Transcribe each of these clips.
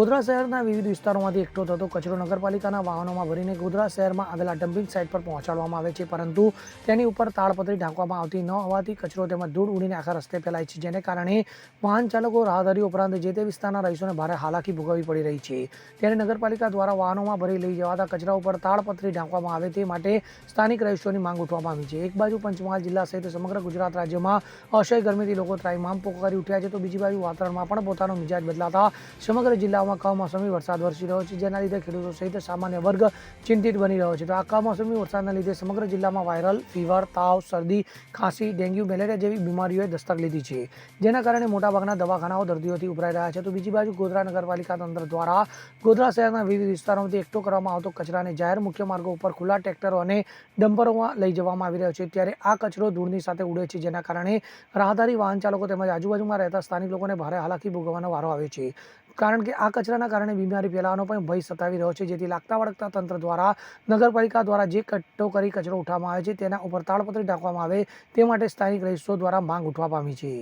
ગોધરા શહેરના વિવિધ વિસ્તારોમાંથી એકઠો થતો કચરો નગરપાલિકાના વાહનોમાં ભરીને ગોધરા શહેરમાં આવેલા ડમ્પિંગ સાઇટ પર પહોંચાડવામાં આવે છે. પરંતુ તેની ઉપર તાળપત્રી ઢાંકવામાં આવતી ન હોવાથી કચરો તેમજ ધૂળ ઉડીને આખા રસ્તે ફેલાય છે, જેને કારણે વાહન ચાલકો રાહદારીઓ ઉપરાંત જે તે વિસ્તારના રહીશોને ભારે હાલાકી ભોગવવી પડી રહી છે. ત્યારે નગરપાલિકા દ્વારા વાહનોમાં ભરી લઈ જવાતા કચરા ઉપર તાળપત્રી ઢાંકવામાં આવે તે માટે સ્થાનિક રહીશોની માંગ ઉઠવામાં આવી છે. એક બાજુ પંચમહાલ જિલ્લા સહિત સમગ્ર ગુજરાત રાજ્યમાં અસહ્ય ગરમીથી લોકો ત્રાઇમામ પોકારી ઉઠ્યા છે. તો બીજી બાજુ વાતાવરણમાં પણ પોતાનો મિજાજ બદલાતા સમગ્ર જિલ્લામાં કમોસમી વરસાદ વરસી રહ્યો છે, જેના લીધે ખેડૂતો સહિત સામાન્ય વર્ગ ચિંતિત બની રહ્યો છે. તો આ કમોસમી વરસાદના લીધે સમગ્ર જિલ્લામાં વાયરલ ફીવર, તાવ, શરદી, ખાંસી, ડેન્ગ્યુ, મેલેરિયા જેવી બીમારીઓએ દસ્તક લીધી છે. જેના કારણે મોટાભાગના દવાખાનાઓ દર્દીઓથી ઉભરાઈ રહ્યા છે. તો બીજી બાજુ ગોધરા નગરપાલિકા તંત્ર દ્વારા ગોધરા શહેરના વિવિધ વિસ્તારોમાંથી એકઠો કરવામાં આવતો કચરાને જાહેર મુખ્ય માર્ગો ઉપર ખુલ્લા ટ્રેક્ટરો અને ડમ્પરોમાં લઈ જવામાં આવી રહ્યો છે. ત્યારે આ કચરો ધૂળની સાથે ઉડે છે, જેના કારણે રાહદારી વાહન ચાલકો તેમજ આજુબાજુમાં રહેતા સ્થાનિક લોકોને ભારે હાલાકી ભોગવવાનો વારો આવે છે. કારણ કે આ કચરાના કારણે બીમારી ફેલાવાનો પણ ભય સતાવી રહ્યો છે. જેથી લાગતા વળગતા તંત્ર દ્વારા, નગરપાલિકા દ્વારા જે કટ્ટો કરી કચરો ઉઠાવવામાં આવે છે, તેના ઉપર તાળપત્રી ઢાંકવામાં આવે, તે માટે સ્થાનિક રહીશો દ્વારા માંગ ઉઠવા પામી છે.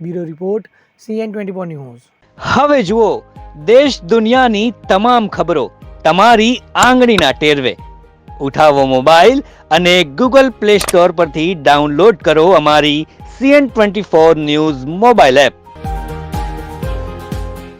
Bureau report, CN twenty four news. હવે જુઓ, દેશ દુનિયાની તમામ ખબરો તમારી આંગળીના ટેરવે. ઉઠાવો મોબાઈલ અને ગૂગલ પ્લે સ્ટોર પરથી ડાઉનલોડ કરો અમારી CN twenty four news mobile app.